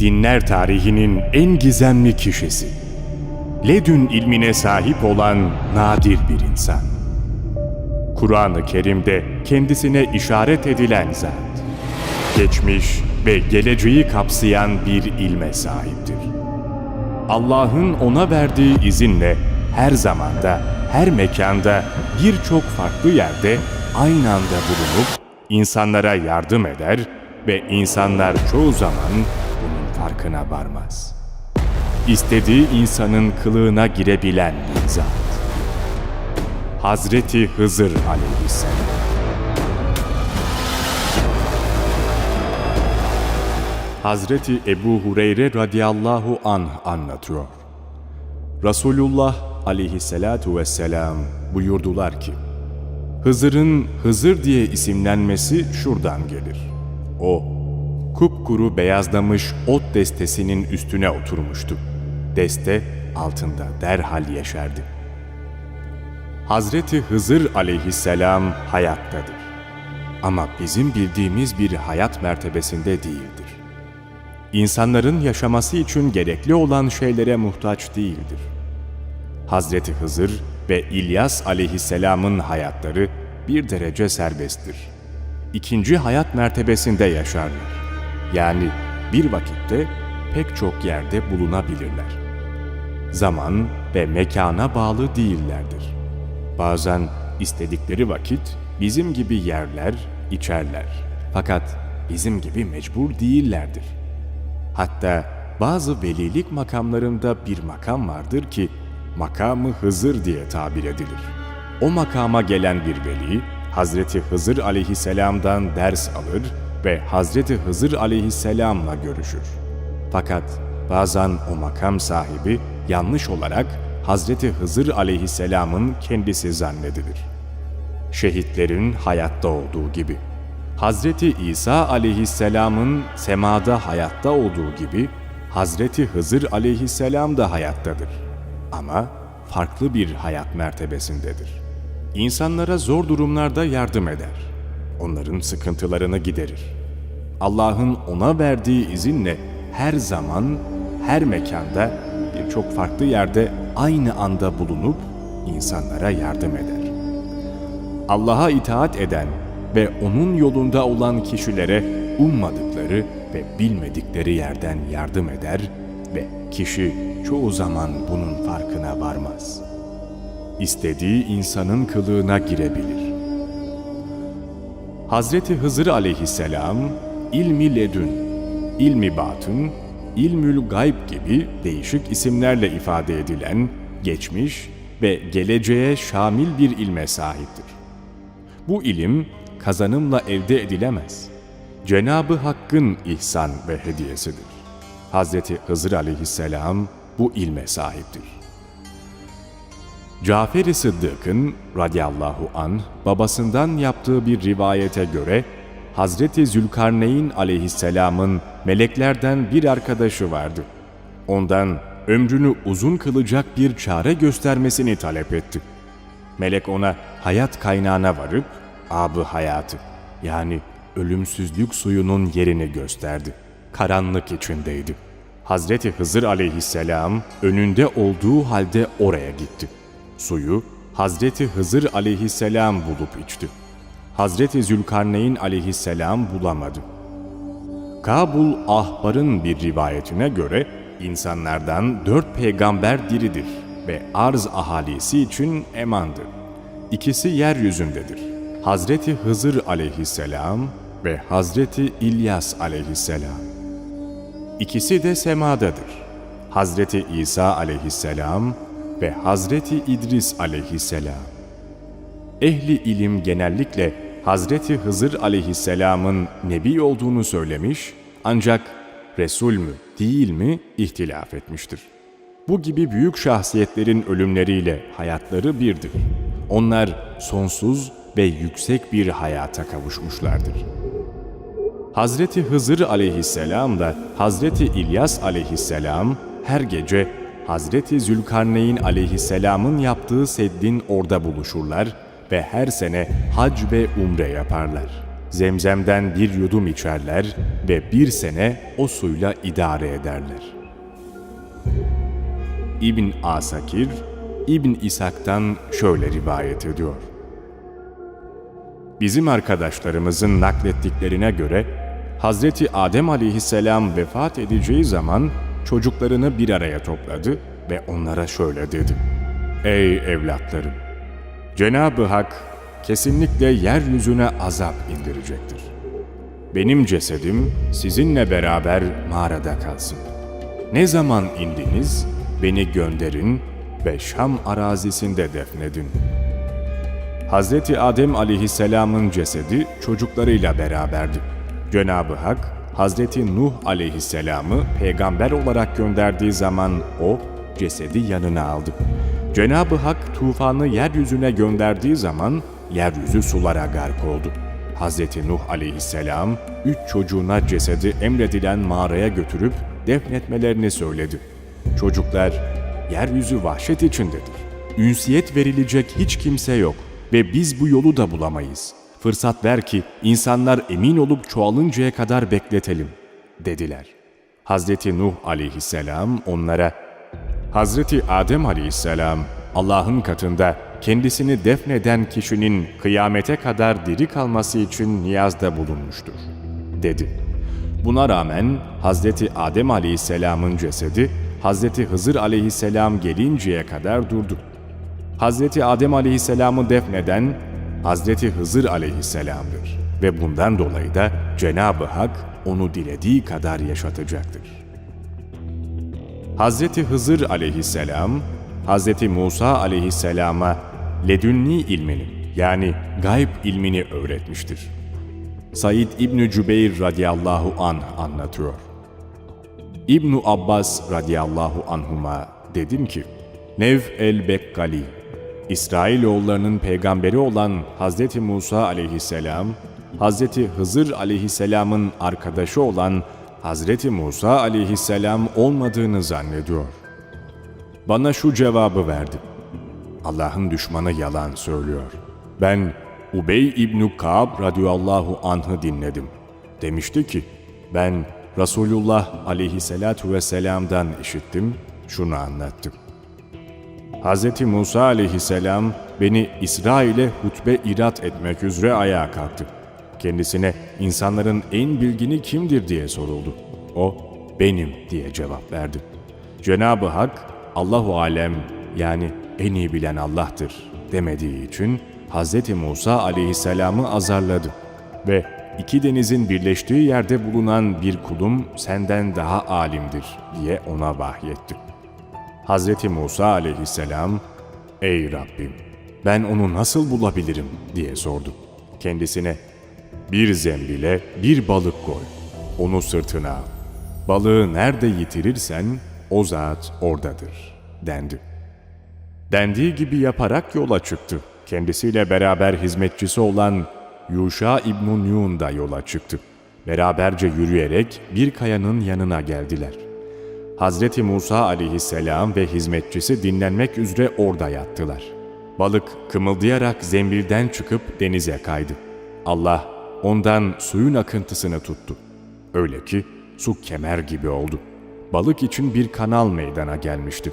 dinler tarihinin en gizemli kişisi. Ledün ilmine sahip olan nadir bir insan. Kur'an-ı Kerim'de kendisine işaret edilen zat. Geçmiş ve geleceği kapsayan bir ilme sahiptir. Allah'ın ona verdiği izinle her zamanda, her mekanda, birçok farklı yerde aynı anda bulunup insanlara yardım eder ve insanlar çoğu zaman farkına varmaz. İstediği insanın kılığına girebilen bir zat. Hazreti Hızır aleyhisselam. Hazreti Ebu Hureyre radıyallahu anh anlatıyor. Resulullah aleyhissalatu vesselam buyurdular ki, Hızır'ın Hızır diye isimlenmesi şuradan gelir. O, kupkuru beyazlamış ot destesinin üstüne oturmuştu. Deste altında derhal yeşerdi. Hazreti Hızır aleyhisselam hayattadır. Ama bizim bildiğimiz bir hayat mertebesinde değildir. İnsanların yaşaması için gerekli olan şeylere muhtaç değildir. Hazreti Hızır ve İlyas aleyhisselamın hayatları bir derece serbesttir. İkinci hayat mertebesinde yaşarlar. Yani bir vakitte pek çok yerde bulunabilirler. Zaman ve mekana bağlı değillerdir. Bazen istedikleri vakit bizim gibi yerler, içerler. Fakat bizim gibi mecbur değillerdir. Hatta bazı velilik makamlarında bir makam vardır ki makamı Hızır diye tabir edilir. O makama gelen bir veli Hazreti Hızır aleyhisselamdan ders alır ve Hazreti Hızır aleyhisselamla görüşür. Fakat bazen o makam sahibi yanlış olarak Hazreti Hızır aleyhisselamın kendisi zannedilir. Şehitlerin hayatta olduğu gibi. Hazreti İsa aleyhisselamın semada hayatta olduğu gibi Hazreti Hızır aleyhisselam da hayattadır. Ama farklı bir hayat mertebesindedir. İnsanlara zor durumlarda yardım eder. Onların sıkıntılarını giderir. Allah'ın ona verdiği izinle her zaman, her mekanda, birçok farklı yerde aynı anda bulunup insanlara yardım eder. Allah'a itaat eden ve onun yolunda olan kişilere ummadıkları ve bilmedikleri yerden yardım eder ve kişi çoğu zaman bunun farkına varmaz. İstediği insanın kılığına girebilir. Hazreti Hızır aleyhisselam ilmi ledün, ilmi batın, ilmül gayb gibi değişik isimlerle ifade edilen geçmiş ve geleceğe şamil bir ilme sahiptir. Bu ilim kazanımla elde edilemez. Cenabı Hakk'ın ihsan ve hediyesidir. Hazreti Hızır aleyhisselam bu ilme sahiptir. Cafer-i Sıddık'ın radiyallahu an babasından yaptığı bir rivayete göre Hazreti Zülkarneyn aleyhisselamın meleklerden bir arkadaşı vardı. Ondan ömrünü uzun kılacak bir çare göstermesini talep etti. Melek ona hayat kaynağına varıp abı hayatı yani ölümsüzlük suyunun yerini gösterdi. Karanlık içindeydi. Hazreti Hızır aleyhisselam önünde olduğu halde oraya gitti. Suyu Hazreti Hızır aleyhisselam bulup içti. Hazreti Zülkarneyn aleyhisselam bulamadı. Kabul Ahbar'ın bir rivayetine göre insanlardan dört peygamber diridir ve arz ahalisi için emandır. İkisi yeryüzündedir. Hazreti Hızır aleyhisselam ve Hazreti İlyas aleyhisselam. İkisi de semadadır. Hazreti İsa aleyhisselam ve Hazreti İdris aleyhisselam. Ehli ilim genellikle Hazreti Hızır aleyhisselamın nebi olduğunu söylemiş ancak Resul mü değil mi ihtilaf etmiştir. Bu gibi büyük şahsiyetlerin ölümleriyle hayatları birdir. Onlar sonsuz ve yüksek bir hayata kavuşmuşlardır. Hazreti Hızır aleyhisselam da Hazreti İlyas aleyhisselam her gece Hazreti Zülkarneyn aleyhisselamın yaptığı seddin orada buluşurlar ve her sene hac ve umre yaparlar. zemzemden bir yudum içerler ve bir sene o suyla idare ederler. İbn Asakir, İbn İshak'tan şöyle rivayet ediyor. Bizim arkadaşlarımızın naklettiklerine göre Hazreti Adem aleyhisselam vefat edeceği zaman çocuklarını bir araya topladı ve onlara şöyle dedi. Ey evlatlarım! Cenab-ı Hak kesinlikle yeryüzüne azap indirecektir. Benim cesedim sizinle beraber mağarada kalsın. Ne zaman indiniz beni gönderin ve Şam arazisinde defnedin. Hazreti Adem aleyhisselamın cesedi çocuklarıyla beraberdi. Cenab-ı Hak Hazreti Nuh aleyhisselamı peygamber olarak gönderdiği zaman o cesedi yanına aldı. Cenab-ı Hak tufanı yeryüzüne gönderdiği zaman yeryüzü sulara gark oldu. Hazreti Nuh aleyhisselam üç çocuğuna cesedi emredilen mağaraya götürüp defnetmelerini söyledi. Çocuklar, yeryüzü vahşet içindedir. Ünsiyet verilecek hiç kimse yok ve biz bu yolu da bulamayız. Fırsat ver ki insanlar emin olup çoğalıncaya kadar bekletelim, dediler. Hazreti Nuh aleyhisselam onlara, Hazreti Adem aleyhisselam Allah'ın katında kendisini defneden kişinin kıyamete kadar diri kalması için niyazda bulunmuştur, dedi. Buna rağmen Hazreti Adem aleyhisselamın cesedi Hazreti Hızır aleyhisselam gelinceye kadar durdu. Hazreti Adem aleyhisselamı defneden Hazreti Hızır aleyhisselamdır ve bundan dolayı da Cenab-ı Hak onu dilediği kadar yaşatacaktır. Hazreti Hızır aleyhisselam, Hazreti Musa aleyhisselama ledünni ilmini yani gayb ilmini öğretmiştir. Said İbni Cübeyr radıyallahu anh anlatıyor. İbnu Abbas radıyallahu anhuma dedim ki, Nev el-Bekkali, İsrailoğullarının peygamberi olan Hazreti Musa aleyhisselam, Hazreti Hızır aleyhisselamın arkadaşı olan Hazreti Musa aleyhisselam olmadığını zannediyor. Bana şu cevabı verdi. Allah'ın düşmanı yalan söylüyor. Ben Ubey İbni Ka'b radıyallahu anh'ı dinledim. Demişti ki, ben Resulullah aleyhissalatu vesselam'dan işittim, şunu anlattım. Hz. Musa aleyhisselam beni İsrail'e hutbe irat etmek üzere ayağa kalktı. Kendisine insanların en bilgini kimdir diye soruldu. O, benim diye cevap verdi. Cenab-ı Hak, Allahu Alem yani en iyi bilen Allah'tır demediği için Hz. Musa aleyhisselamı azarladı ve iki denizin birleştiği yerde bulunan bir kulum senden daha alimdir diye ona vahyetti. Hz. Musa aleyhisselam, Ey Rabbim ben onu nasıl bulabilirim diye sordu. Kendisine bir zembile bir balık koy, onu sırtına al. Balığı nerede yitirirsen o zat oradadır dendi. Dendiği gibi yaparak yola çıktı. Kendisiyle beraber hizmetçisi olan Yuşa İbn Yun da yola çıktı. Beraberce yürüyerek bir kayanın yanına geldiler. Hazreti Musa aleyhisselam ve hizmetçisi dinlenmek üzere orada yattılar. Balık kımıldayarak zembilden çıkıp denize kaydı. Allah ondan suyun akıntısını tuttu. Öyle ki su kemer gibi oldu. Balık için bir kanal meydana gelmişti.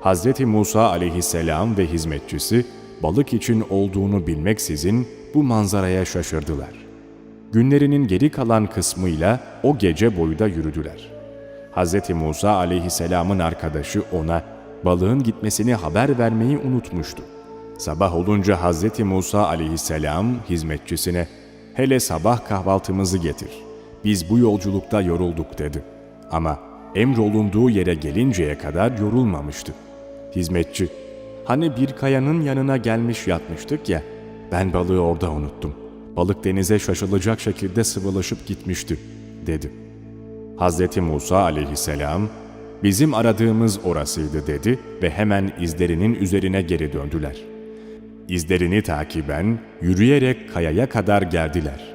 Hazreti Musa aleyhisselam ve hizmetçisi balık için olduğunu bilmeksizin bu manzaraya şaşırdılar. Günlerinin geri kalan kısmıyla o gece boyu da yürüdüler. Hz. Musa aleyhisselamın arkadaşı ona balığın gitmesini haber vermeyi unutmuştu. Sabah olunca Hz. Musa aleyhisselam hizmetçisine hele sabah kahvaltımızı getir. Biz bu yolculukta yorulduk dedi. Ama emrolunduğu yere gelinceye kadar yorulmamıştı. Hizmetçi, hani bir kayanın yanına gelmiş yatmıştık ya, ben balığı orada unuttum. Balık denize şaşılacak şekilde sıvılaşıp gitmişti, dedi. Hazreti Musa aleyhisselam, bizim aradığımız orasıydı dedi ve hemen izlerinin üzerine geri döndüler. İzlerini takiben yürüyerek kayaya kadar geldiler.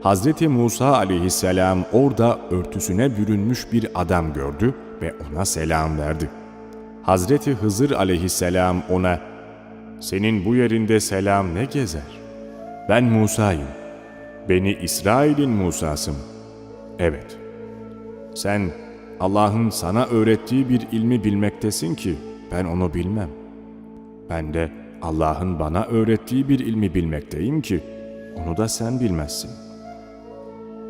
Hazreti Musa aleyhisselam orada örtüsüne bürünmüş bir adam gördü ve ona selam verdi. Hazreti Hızır aleyhisselam ona, senin bu yerinde selam ne gezer? Ben Musa'yım. Beni İsrail'in Musa'sı mı? Evet. Sen Allah'ın sana öğrettiği bir ilmi bilmektesin ki ben onu bilmem. Ben de Allah'ın bana öğrettiği bir ilmi bilmekteyim ki onu da sen bilmezsin.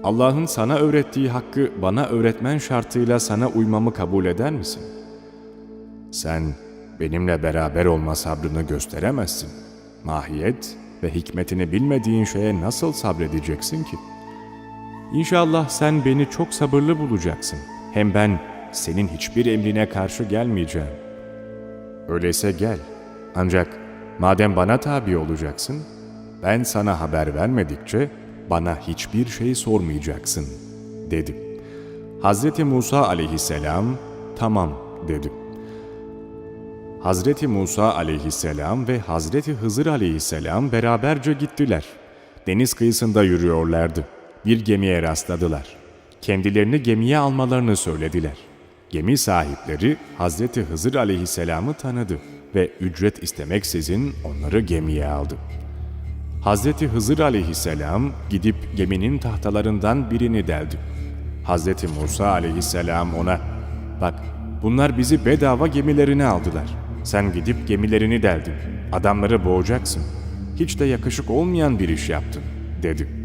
Allah'ın sana öğrettiği hakkı bana öğretmen şartıyla sana uymamı kabul eder misin? Sen benimle beraber olma sabrını gösteremezsin. Mahiyet ve hikmetini bilmediğin şeye nasıl sabredeceksin ki? İnşallah sen beni çok sabırlı bulacaksın. Hem ben senin hiçbir emrine karşı gelmeyeceğim. Öyleyse gel. Ancak madem bana tabi olacaksın, ben sana haber vermedikçe bana hiçbir şey sormayacaksın, dedim. Hazreti Musa aleyhisselam, tamam dedi. Hazreti Musa aleyhisselam ve Hazreti Hızır aleyhisselam beraberce gittiler. Deniz kıyısında yürüyorlardı. Bir gemiye rastladılar. Kendilerini gemiye almalarını söylediler. Gemi sahipleri Hazreti Hızır aleyhisselamı tanıdı ve ücret istemeksizin onları gemiye aldı. Hazreti Hızır aleyhisselam gidip geminin tahtalarından birini deldi. Hazreti Musa aleyhisselam ona, bak bunlar bizi bedava gemilerine aldılar. Sen gidip gemilerini deldin. Adamları boğacaksın. Hiç de yakışık olmayan bir iş yaptın, dedi.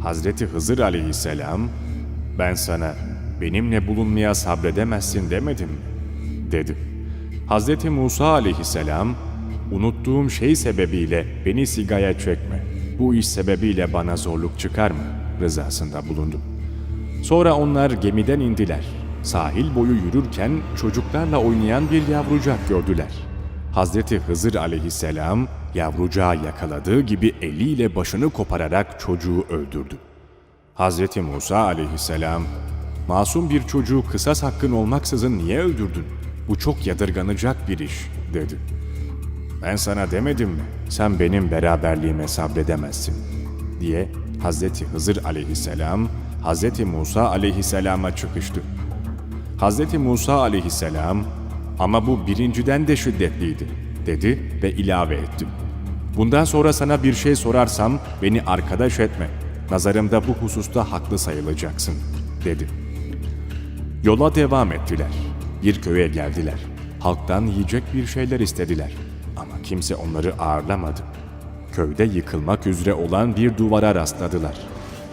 Hazreti Hızır aleyhisselam, ben sana benimle bulunmaya sabredemezsin demedim mi? dedi. Hazreti Musa aleyhisselam, unuttuğum şey sebebiyle beni sigaya çekme. Bu iş sebebiyle bana zorluk çıkarma rızasında bulundu. Sonra onlar gemiden indiler. Sahil boyu yürürken çocuklarla oynayan bir yavrucak gördüler. Hazreti Hızır aleyhisselam yavrucağı yakaladığı gibi eliyle başını kopararak çocuğu öldürdü. Hazreti Musa aleyhisselam, masum bir çocuğu kısas hakkın olmaksızın niye öldürdün? Bu çok yadırganacak bir iş, dedi. Ben sana demedim mi? Sen benim beraberliğime sabredemezsin, diye Hazreti Hızır aleyhisselam, Hazreti Musa aleyhisselama çıkıştı. Hazreti Musa aleyhisselam, ama bu birinciden de şiddetliydi, dedi ve ilave etti. Bundan sonra sana bir şey sorarsam beni arkadaş etme. Nazarımda bu hususta haklı sayılacaksın, dedi. Yola devam ettiler. Bir köye geldiler. Halktan yiyecek bir şeyler istediler. Ama kimse onları ağırlamadı. Köyde yıkılmak üzere olan bir duvara rastladılar.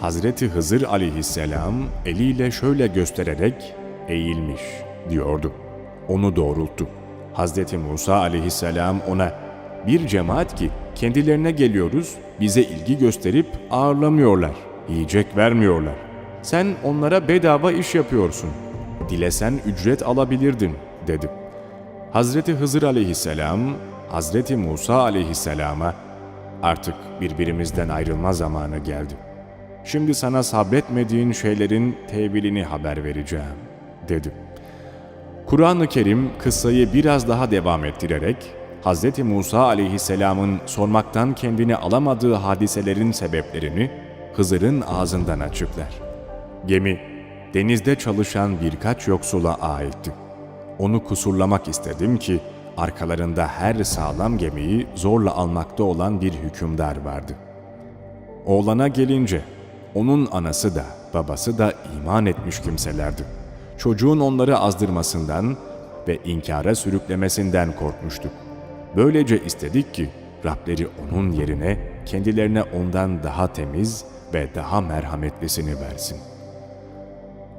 Hazreti Hızır aleyhisselam eliyle şöyle göstererek eğilmiş diyordu. Onu doğrulttu. Hazreti Musa aleyhisselam ona bir cemaat ki kendilerine geliyoruz, bize ilgi gösterip ağırlamıyorlar, yiyecek vermiyorlar. Sen onlara bedava iş yapıyorsun. Dilesen ücret alabilirdin, dedi. Hazreti Hızır aleyhisselam, Hazreti Musa aleyhisselama artık birbirimizden ayrılma zamanı geldi. Şimdi sana sabretmediğin şeylerin tevilini haber vereceğim, dedi. Kur'an-ı Kerim kıssayı biraz daha devam ettirerek Hz. Musa aleyhisselamın sormaktan kendini alamadığı hadiselerin sebeplerini Hızır'ın ağzından açıklar. Gemi, denizde çalışan birkaç yoksula aitti. Onu kusurlamak istedim ki arkalarında her sağlam gemiyi zorla almakta olan bir hükümdar vardı. Oğlana gelince onun anası da babası da iman etmiş kimselerdi. Çocuğun onları azdırmasından ve inkara sürüklemesinden korkmuştuk. Böylece istedik ki Rableri onun yerine kendilerine ondan daha temiz ve daha merhametlisini versin.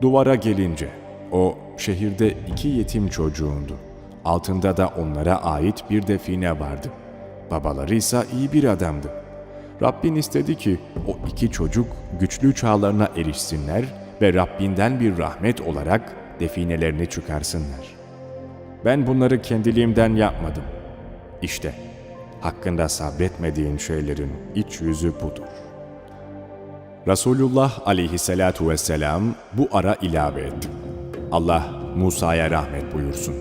Duvara gelince o şehirde iki yetim çocuğundu. Altında da onlara ait bir define vardı. Babaları ise iyi bir adamdı. Rabbin istedi ki o iki çocuk güçlü çağlarına erişsinler ve Rabbinden bir rahmet olarak definelerini çıkarsınlar. Ben bunları kendiliğimden yapmadım. İşte hakkında sabretmediğin şeylerin iç yüzü budur. Resulullah aleyhissalatu vesselam bu ara ilave etti. Allah Musa'ya rahmet buyursun.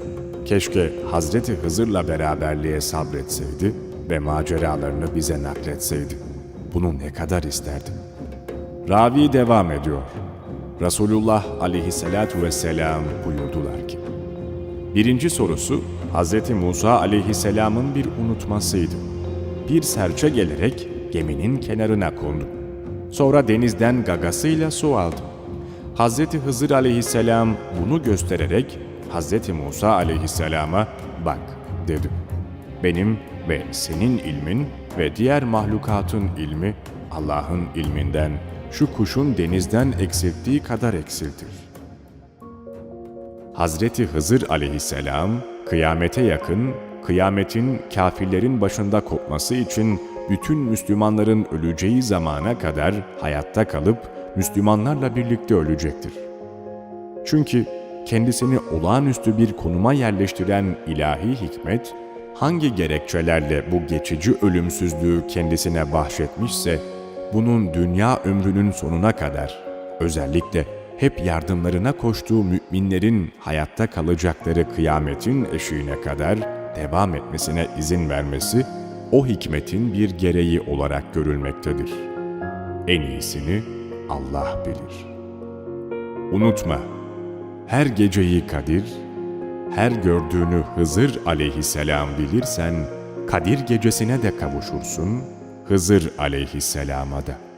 Keşke Hazreti Hızır'la beraberliğe sabretseydi ve maceralarını bize nakletseydi. Bunu ne kadar isterdim. Ravi devam ediyor. Resulullah aleyhissalatu vesselam buyurdular ki, Birinci sorusu Hz. Musa aleyhisselamın bir unutmasıydı. Bir serçe gelerek geminin kenarına kondu. Sonra denizden gagasıyla su aldım. Hazreti Hızır aleyhisselam bunu göstererek Hazreti Musa aleyhisselama bak dedi. Benim ve senin ilmin ve diğer mahlukatın ilmi Allah'ın ilminden şu kuşun denizden eksilttiği kadar eksiltir. Hazreti Hızır aleyhisselam kıyamete yakın, kıyametin kafirlerin başında kopması için bütün Müslümanların öleceği zamana kadar hayatta kalıp Müslümanlarla birlikte ölecektir. Çünkü kendisini olağanüstü bir konuma yerleştiren ilahi hikmet, hangi gerekçelerle bu geçici ölümsüzlüğü kendisine bahşetmişse, bunun dünya ömrünün sonuna kadar, özellikle hep yardımlarına koştuğu müminlerin hayatta kalacakları kıyametin eşiğine kadar devam etmesine izin vermesi, o hikmetin bir gereği olarak görülmektedir. En iyisini Allah bilir. Unutma, her geceyi Kadir, her gördüğünü Hızır aleyhisselam bilirsen, Kadir gecesine de kavuşursun, Hızır aleyhisselama da.''